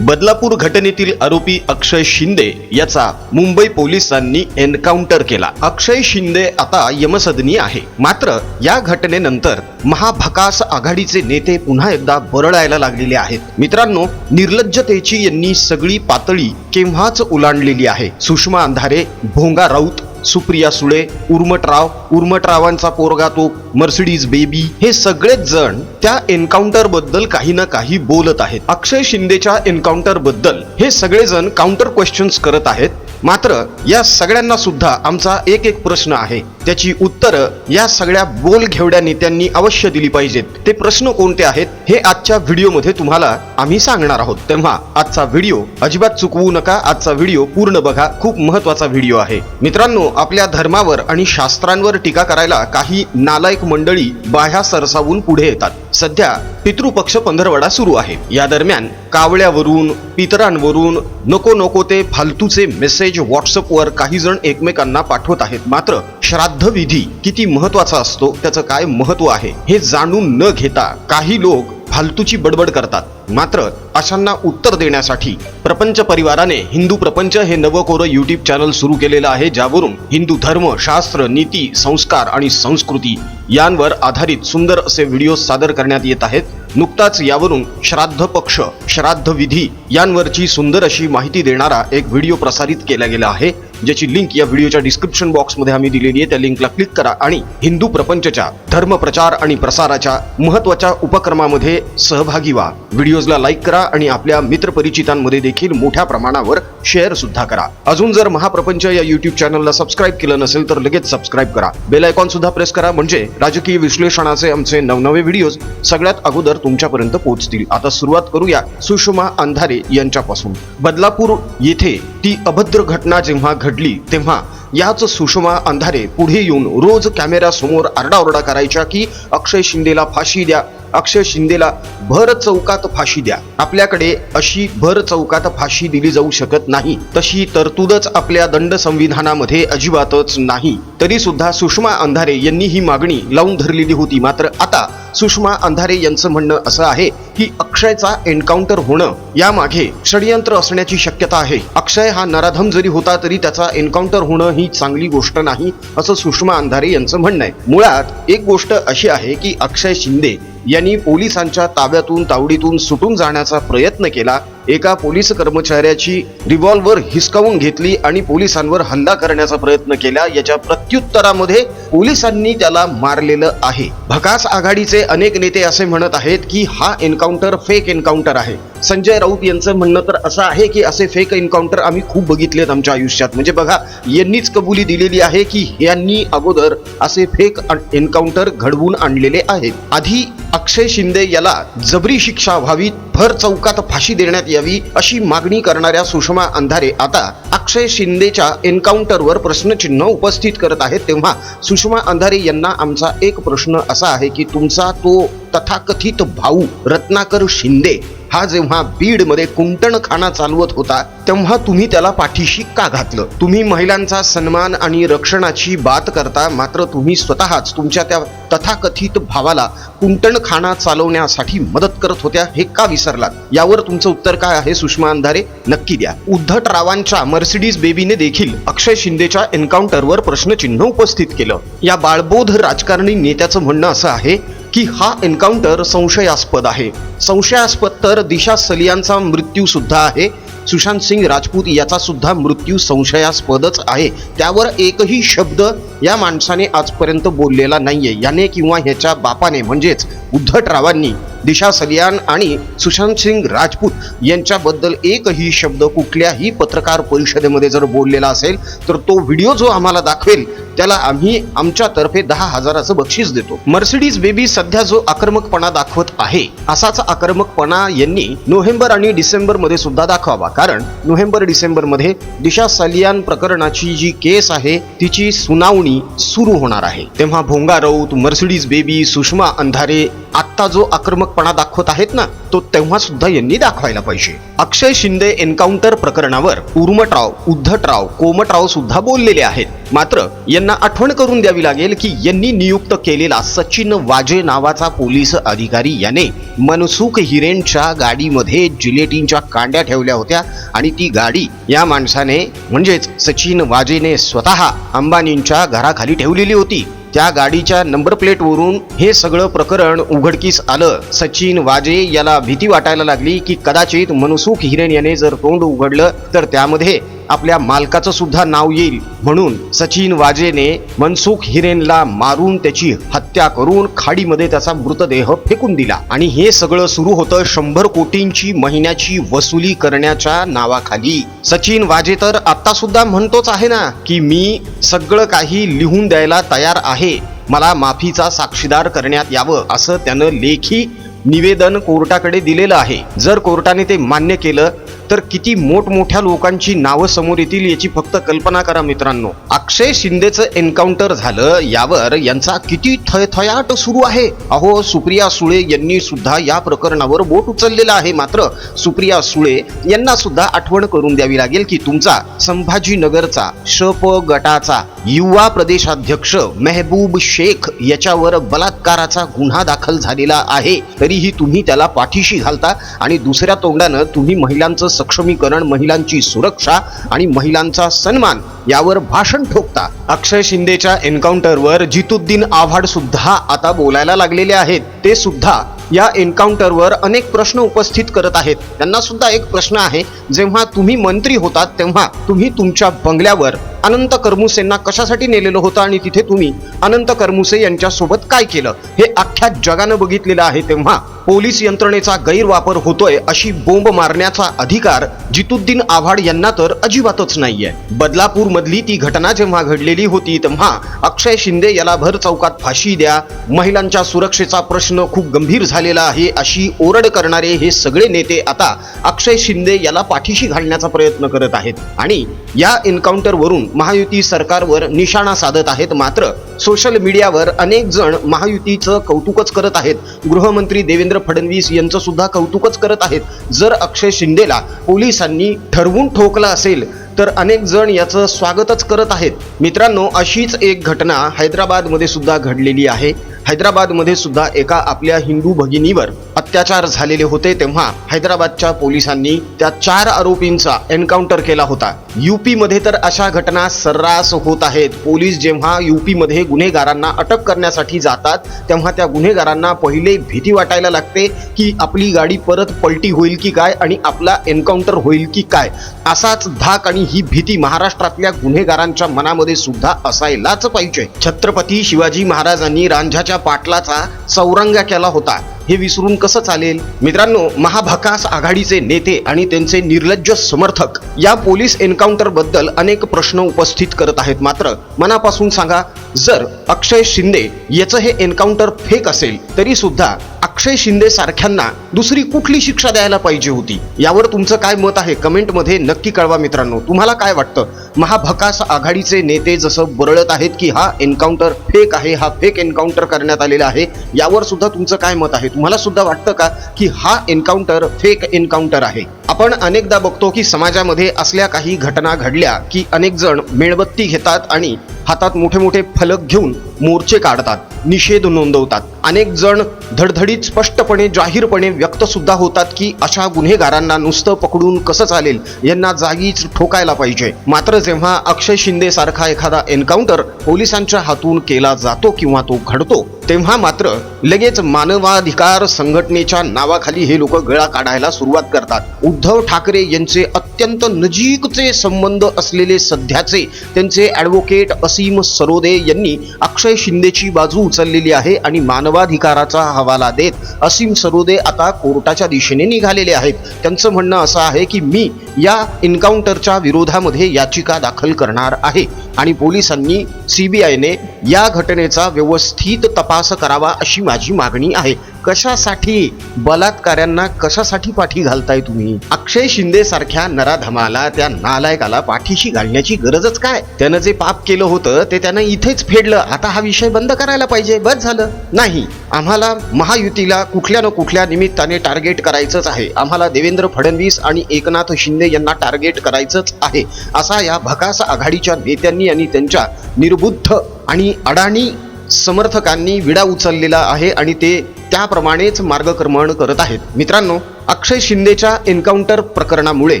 बदलापूर घटनेतील आरोपी अक्षय शिंदे याचा मुंबई पोलिसांनी एन्काउंटर केला. अक्षय शिंदे आता यमसदनी आहे. मात्र या घटनेनंतर महाभकास आघाडीचे नेते पुन्हा एकदा बरळायला लागलेले आहेत. मित्रांनो निर्लज्जतेची यांनी सगळी पातळी केव्हाच उलांडलेली आहे? सुषमा अंधारे भोंगा राऊत सुप्रिया सुळे उर्मटराव उर्मटरावांचा पोरगा तो मर्सिडीज बेबी हे सगळेच जण त्या एन्काउंटरबद्दल काही ना काही बोलत आहेत. अक्षय शिंदेच्या एन्काउंटरबद्दल हे सगळेजण काउंटर क्वेश्चन्स करत आहेत. मात्र या सगळ्यांना सुद्धा आमचा एक एक प्रश्न आहे. त्याची उत्तरं या सगळ्या बोल घेवड्या नेत्यांनी अवश्य दिली पाहिजेत. ते प्रश्न कोणते आहेत हे आजच्या व्हिडिओमध्ये तुम्हाला आम्ही सांगणार आहोत. तेव्हा आजचा व्हिडिओ अजिबात चुकवू नका. आजचा व्हिडिओ पूर्ण बघा. खूप महत्त्वाचा व्हिडिओ आहे. मित्रांनो आपल्या धर्मावर आणि शास्त्रांवर टीका करायला काही नालायक मंडळी बाह्या सरसावून पुढे येतात. सध्या पितृपक्ष पंधरवडा सुरू आहे. या दरम्यान कावळ्यावरून पितरांवरून नको नको ते फालतूचे मेसेज व्हॉट्सअपवर काही जण एकमेकांना पाठवत आहेत. मात्र श्राद्ध विधी किती महत्त्वाचा असतो त्याचं काय महत्त्व आहे हे जाणून न घेता काही लोक फालतूची बडबड करतात. मात्र अशांना उत्तर देण्यासाठी प्रपंच परिवाराने हिंदू प्रपंच हे नवकोरं युट्यूब चॅनल सुरू केलेलं आहे ज्यावरून हिंदू धर्म शास्त्र नीती संस्कार आणि संस्कृती यांवर आधारित सुंदर असे व्हिडिओ सादर करण्यात येत आहेत. नुकताच यावरून श्राद्ध पक्ष श्राद्ध विधी यांवरची सुंदर अशी माहिती देणारा एक व्हिडिओ प्रसारित केला गेला आहे. ज्याची लिंक या व्हिडिओच्या डिस्क्रिप्शन बॉक्समध्ये आम्ही दिलेली आहे त्या लिंकला क्लिक करा आणि हिंदू प्रपंचच्या धर्म प्रचार आणि प्रसाराच्या महत्त्वाच्या उपक्रमामध्ये सहभागी व्हा. व्हिडिओजला लाईक करा आणि आपल्या मित्रपरिचितांमध्ये देखील मोठ्या प्रमाणावर शेअर सुद्धा करा. अजून जर महाप्रपंच या युट्यूब चॅनलला सबस्क्राईब केलं नसेल तर लगेच सबस्क्राईब करा. बेल आयकॉन सुद्धा प्रेस करा म्हणजे राजकीय विश्लेषणाचे आमचे नवनवे व्हिडिओज सगळ्यात अगोदर तुमच्यापर्यंत पोहोचतील. आता सुरुवात करूया सुषमा अंधारे यांच्यापासून. बदलापूर येथे ती अभद्र घटना जेव्हा घडली तेव्हा याच सुषमा अंधारे पुढे येऊन रोज कॅमेऱ्यासमोर आरडाओरडा करायच्या की अक्षय शिंदेला फाशी द्या अक्षय शिंदेला भर चौकात फाशी द्या. आपल्याकडे अशी भर चौकात फाशी दिली जाऊ शकत नाही. तशी तरतूदच आपल्या दंड संविधानामध्ये अजिबातच नाही. तरी सुद्धा सुषमा अंधारे यांनी ही मागणी लावून धरलेली होती. मात्र आता सुषमा अंधारे यांचं म्हणणं असं आहे की अक्षयचा एन्काउंटर होणं यामागे षडयंत्र असण्याची शक्यता आहे. अक्षय हा नराधम जरी होता तरी त्याचा एन्काउंटर होणं ही चांगली गोष्ट नाही असं सुषमा अंधारे यांचं म्हणणं आहे. मुळात एक गोष्ट अशी आहे की अक्षय शिंदे यांनी पोलिसांच्या ताब्यातून तावडीतून सुटून जाण्याचा प्रयत्न केला एका पोलीस कर्मचाऱ्याची रिव्हॉल्वर हिसकावून घेतली आणि पोलिसांवर हल्ला करण्याचा प्रयत्न केला. याच्या प्रत्युत्तरामध्ये पोलिसांनी त्याला मारलेलं आहे. भकास आघाडीचे अनेक नेते असे म्हणत आहेत की हा एन्काउंटर फेक एन्काउंटर आहे. संजय राऊत यांचं म्हणणं तर असं आहे की असे फेक एन्काउंटर आम्ही खूप बघितलेत आमच्या आयुष्यात. म्हणजे बघा यांनीच कबुली दिलेली आहे की यांनी अगोदर असे फेक एन्काउंटर घडवून आणलेले आहेत. आधी अक्षय शिंदे याला जबरी शिक्षा व्हावी भर चौकात फाशी देण्यात यावी अशी मागणी करणाऱ्या सुषमा अंधारे आता अक्षय शिंदेच्या एन्काउंटरवर प्रश्नचिन्ह उपस्थित करत आहेत. तेव्हा सुषमा अंधारे यांना आमचा एक प्रश्न असा आहे की तुमचा तो तथाकथित भाऊ रत्नाकर शिंदे हा जेव्हा बीडमध्ये कुंटणखाना चालवत होता तेव्हा तुम्ही त्याला पाठीशी का घातलं? तुम्ही महिलांचा सन्मान आणि रक्षणाची बात करता मात्र तुम्ही स्वतःच तुमच्या त्या तथाकथित भावाला कुंटणखाना चालवण्यासाठी मदत करत होत्या हे का विसरलात? यावर तुमचं उत्तर काय आहे सुषमा अंधारे? नक्की द्या. उद्धटरावांच्या मर्सिडीज बेबीने देखील अक्षय शिंदेच्या एन्काउंटरवर प्रश्नचिन्ह उपस्थित केलं. या बाळबोध राजकारणी नेत्याचं म्हणणं असं आहे की हा एन्काउंटर संशयास्पद आहे. संशयास्पद तर दिशा सलियांचा मृत्यू सुद्धा आहे. सुशांत सिंग राजपूत याचा सुद्धा मृत्यू संशयास्पदच आहे. त्यावर एकही शब्द या माणसाने आजपर्यंत बोललेला नाहीये. याने किंवा ह्याच्या बापाने म्हणजेच उद्धटरावांनी दिशा सलियान आणि सुशांत सिंग राजपूत यांच्याबद्दल एकही शब्द कुठल्याही पत्रकार परिषदेमध्ये जर बोललेला असेल तर तो व्हिडिओ जो आम्हाला दाखवेल त्याला आम्ही आमच्यातर्फे दहा हजाराचं बक्षीस देतो. मर्सिडीज बेबी सध्या जो आक्रमकपणा दाखवत आहे असाच आक्रमकपणा यांनी नोव्हेंबर आणि डिसेंबरमध्ये सुद्धा दाखवावा. कारण नोव्हेंबर डिसेंबरमध्ये दिशा सलियान प्रकरणाची जी केस आहे तिची सुनावणी सुरू होणार आहे. तेव्हा भोंगा राऊत मर्सिडीज बेबी सुषमा अंधारे आत्ता जो आक्रमकपणा दाखवत आहेत ना तो तेव्हा सुद्धा यांनी दाखवायला पाहिजे. अक्षय शिंदे एन्काउंटर प्रकरणावर उर्मटराव उद्धटराव कोमटराव सुद्धा बोललेले आहेत. मात्र यांना आठवण करून द्यावी लागेल की यांनी नियुक्त केलेला सचिन वाजे नावाचा पोलीस अधिकारी याने मनसुख हिरेनच्या गाडीमध्ये जिलेटिनच्या कांड्या ठेवल्या होत्या आणि ती गाडी या माणसाने म्हणजेच सचिन वाजेने स्वतः अंबानींच्या घराखाली ठेवलेली होती. त्या गाडीच्या नंबर प्लेटवरून हे सगळं प्रकरण उघडकीस आलं. सचिन वाजे याला भीती वाटायला लागली की कदाचित मनसुख हिरेन याने जर तोंड उघडलं तर त्यामध्ये आपल्या मालकाचं सुद्धा नाव येईल. म्हणून सचिन वाजेने मनसुख हिरेनला मारून त्याची हत्या करून खाडीमध्ये त्याचा मृतदेह फेकून दिला. आणि हे सगळं सुरू होतं शंभर कोटींची महिन्याची वसुली करण्याच्या नावाखाली. सचिन वाजे तर आता सुद्धा म्हणतोच आहे ना की मी सगळं काही लिहून द्यायला तयार आहे. मला माफीचा साक्षीदार करण्यात यावं असं त्यानं लेखी निवेदन कोर्टाकडे दिलेलं आहे. जर कोर्टाने ते मान्य केलं तर किती मोठमोठ्या लोकांची नावं समोर येतील याची फक्त कल्पना करा मित्रांनो. अक्षय शिंदेचं एन्काउंटर झालं यावर यांचा किती थयथयाट सुरू आहे? अहो सुप्रिया सुळे यांनी सुद्धा या प्रकरणावर बोट उचललेलं आहे मात्र सुप्रिया सुळे यांना सुद्धा आठवण करून द्यावी लागेल की तुमचा संभाजीनगरचा शप गटाचा युवा प्रदेशाध्यक्ष मेहबूब शेख याच्यावर बलात्काराचा गुन्हा दाखल झालेला आहे. तरीही तुम्ही त्याला पाठीशी घालता आणि दुसऱ्या तोंडानं तुम्ही महिलांचं सक्षमीकरण महिलांची सुरक्षा आणि महिलांचा सन्मान यावर भाषण ठोकता. अक्षय शिंदेच्या एन्काउंटरवर जितुद्दीन आव्हाड सुद्धा आता बोलायला लागलेले आहेत. ते सुद्धा या एन्काउंटरवर अनेक प्रश्न उपस्थित करत आहेत. त्यांना सुद्धा एक प्रश्न आहे जेव्हा तुम्ही मंत्री होतात तेव्हा तुम्ही तुमच्या बंगल्यावर अनंत कर्मुसेंना कशासाठी नेलेलं होतं आणि तिथे तुम्ही अनंत करमुसे यांच्यासोबत काय केलं? हे अख्ख्या जगानं बघितलेलं आहे तेव्हा पोलीस यंत्रणेचा गैरवापर होतोय अशी बोंब मारण्याचा अधिकार जितुद्दीन आव्हाड यांना तर अजिबातच नाहीये. बदलापूर मधली ती घटना जेव्हा घडलेली होती तेव्हा अक्षय शिंदे याला भर चौकात फाशी द्या महिलांच्या सुरक्षेचा प्रश्न खूप गंभीर झालेला आहे अशी ओरड करणारे हे सगळे नेते आता अक्षय शिंदे याला पाठीशी घालण्याचा प्रयत्न करत आहेत. आणि या एन्काउंटरवरून महायुती सरकारवर निशाणा साधत आहेत मात्र सोशल मीडियावर अनेक जण महायुतीचं कौतुकच करत आहेत. गृहमंत्री देवेंद्र फडणवीस यांचं सुद्धा कौतुकच करत आहेत. जर अक्षय शिंदेला पोलिसांनी ठरवून ठोकलं असेल तर अनेक जण याचं स्वागतच करत आहेत. मित्रांनो अशीच एक घटना हैदराबादमध्ये सुद्धा घडलेली आहे. हैदराबादमध्ये सुद्धा एका आपल्या हिंदू भगिनीवर अत्याचार झालेले होते तेव्हा हैदराबादच्या पोलिसांनी त्या चार आरोपींचा एन्काउंटर केला होता. युपी मध्ये तर अशा घटना सर्रास होत आहेत. पोलीस जेव्हा युपी मध्ये गुन्हेगारांना अटक करण्यासाठी जातात तेव्हा त्या गुन्हेगारांना पहिले भीती वाटायला लागते की आपली गाडी परत पलटी होईल की काय आणि आपला एन्काउंटर होईल की काय? असाच धाक आणि ही भीती महाराष्ट्रातल्या गुन्हेगारांच्या मनामध्ये सुद्धा असायलाच पाहिजे. छत्रपती शिवाजी महाराजांनी रांझाच्या पाटलाचा चौरंगा केला होता. हे विसरून कसं चालेल? मित्रांनो महाभकास आघाडीचे नेते आणि त्यांचे निर्लज्ज समर्थक या पोलीस एन्काउंटरबद्दल अनेक प्रश्न उपस्थित करत आहेत. मात्र मनापासून सांगा जर अक्षय शिंदे याचं हे एन्काउंटर फेक असेल तरी सुद्धा अक्षय शिंदे सारख्यांना दुसरी कुठली शिक्षा द्यायला पाहिजे होती? यावर तुमचं काय मत आहे? कमेंटमध्ये नक्की कळवा मित्रांनो. तुम्हाला काय वाटतं? महाभकास आघाडीचे नेते जसं बरळत आहेत की हा एन्काउंटर फेक आहे हा फेक एन्काउंटर करण्यात आलेला आहे यावर सुद्धा तुमचं काय मत आहे? तुम्हाला सुद्धा वाटतं का की हा एन्काउंटर फेक एन्काउंटर आहे? आपण अनेकदा बघतो की समाजामध्ये असल्या काही घटना घडल्या की अनेक जण मेणबत्ती घेतात आणि हातात मोठे मोठे फलक घेऊन मोर्चे काढतात निषेध नोंदवतात. अनेक जण धडधडीत स्पष्टपणे जाहीरपणे व्यक्त सुद्धा होतात की अशा गुन्हेगारांना नुसतं पकडून कसं चालेल यांना जागीच ठोकायला पाहिजे. मात्र जेव्हा अक्षय शिंदे सारखा एखादा एन्काउंटर पोलिसांच्या हातून केला जातो किंवा तो घडतो तेव्हा मात्र लगेच मानवाधिकार संघटनेच्या नावाखाली हे लोक गळा काढायला सुरुवात करतात. उद्धव ठाकरे यांचे अत्यंत नजीकचे संबंध असलेले सध्याचे त्यांचे ॲडव्होकेट असीम सरोदे यांनी अक्षय शिंदेची बाजू उचललेली आहे आणि मानवाधिकाराचा हवाला देत असीम सरोदे आता कोर्टाच्या दिशेने निघालेले आहेत. त्यांचं म्हणणं असं आहे की मी या एन्काउंटरच्या विरोधामध्ये याचिका दाखल करणार आहे आणि पोलिसांनी सीबीआयने या घटनेचा व्यवस्थित तपास करावा अशी माझी मागणी आहे. कशासाठी? बलात्काऱ्यांना कशासाठी पाठी घालताय तुम्ही? अक्षय शिंदे सारख्या नराधमाला त्या नालायकाला पाठीशी घालण्याची गरजच काय? त्यानं जे पाप केलं होतं ते त्यानं इथेच फेडलं. आता हा विषय बंद करायला पाहिजे. बस झालं. नाही. आम्हाला महायुतीला कुठल्या न कुठल्या निमित्ताने टार्गेट करायचंच आहे. आम्हाला देवेंद्र फडणवीस आणि एकनाथ शिंदे यांना टार्गेट करायचंच आहे. असा या भकास आघाडीच्या नेत्यांनी आणि त्यांच्या निर्बुद्ध आणि अडाणी समर्थकांनी विडा उचललेला आहे आणि ते त्याप्रमाणेच मार्गक्रमण करत आहेत. मित्रांनो अक्षय शिंदेच्या एन्काउंटर प्रकरणामुळे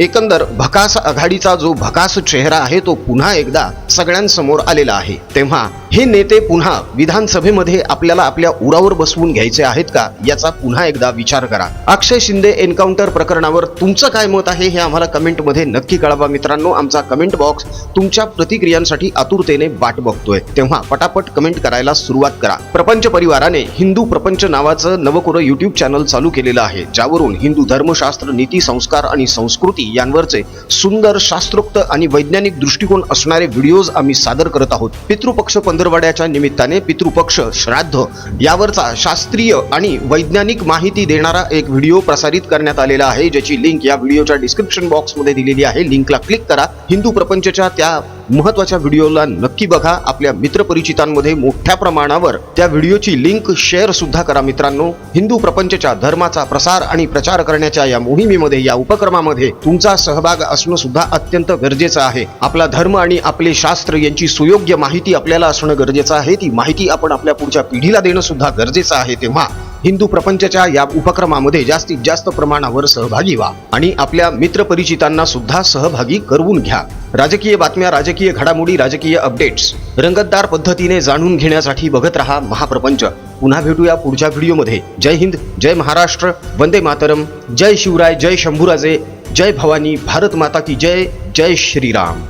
एकंदर भकास आघाडीचा जो भकास चेहरा आहे तो पुन्हा एकदा सगळ्यांसमोर आलेला आहे. तेव्हा हे नेते पुन्हा विधानसभेमध्ये आपल्याला आपल्या उरावर बसवून घ्यायचे आहेत का याचा पुन्हा एकदा विचार करा. अक्षय शिंदे एन्काउंटर प्रकरणावर तुमचं काय मत आहे हे आम्हाला कमेंटमध्ये नक्की कळवा मित्रांनो. आमचा कमेंट बॉक्स तुमच्या प्रतिक्रियांसाठी आतुरतेने वाट बघतोय. तेव्हा पटापट कमेंट करायला सुरुवात करा. प्रपंच परिवाराने हिंदू प्रपंच नावाचं नवकोरं युट्यूब चॅनल चालू केलेलं आहे ज्यावरून हिंदू धर्मशास्त्र नीती संस्कार आणि संस्कृती यांवरचे सुंदर शास्त्रोक्त आणि वैज्ञानिक दृष्टिकोन असणारे व्हिडिओज आम्ही सादर करत आहोत. पितृपक्ष पंधरवाड्याच्या निमित्ताने पितृपक्ष श्राद्ध यावरचा शास्त्रीय आणि वैज्ञानिक माहिती देणारा एक व्हिडिओ प्रसारित करण्यात आलेला आहे ज्याची लिंक या व्हिडिओच्या डिस्क्रिप्शन बॉक्समध्ये दिलेली आहे. लिंकला क्लिक करा. हिंदू प्रपंचच्या त्या महत्त्वाच्या व्हिडिओला नक्की बघा. आपल्या मित्रपरिचितांमध्ये मोठ्या प्रमाणावर त्या व्हिडिओची लिंक शेअर सुद्धा करा मित्रांनो. हिंदू प्रपंचच्या धर्माचा प्रसार आणि प्रचार करण्याच्या या मोहिमेमध्ये या उपक्रमामध्ये तुमचा सहभाग असणं सुद्धा अत्यंत गरजेचं आहे. आपला धर्म आणि आपले शास्त्र यांची सुयोग्य माहिती आपल्याला असणं गरजेचं आहे. ती माहिती आपण आपल्या पुढच्या पिढीला देणं सुद्धा गरजेचं आहे तेव्हा हिंदू प्रपंचच्या या उपक्रमामध्ये जास्तीत जास्त प्रमाणावर सहभागी व्हा आणि आपल्या मित्रपरिचितांना सुद्धा सहभागी करवून घ्या. राजकीय बातम्या राजकीय घडामोडी राजकीय अपडेट्स रंगतदार पद्धतीने जाणून घेण्यासाठी बघत रहा महाप्रपंच. पुन्हा भेटूया पुढच्या व्हिडिओमध्ये. जय हिंद जय महाराष्ट्र वंदे मातरम जय शिवराय जय शंभूराजे जय भवानी भारत माता की जय जय श्रीराम.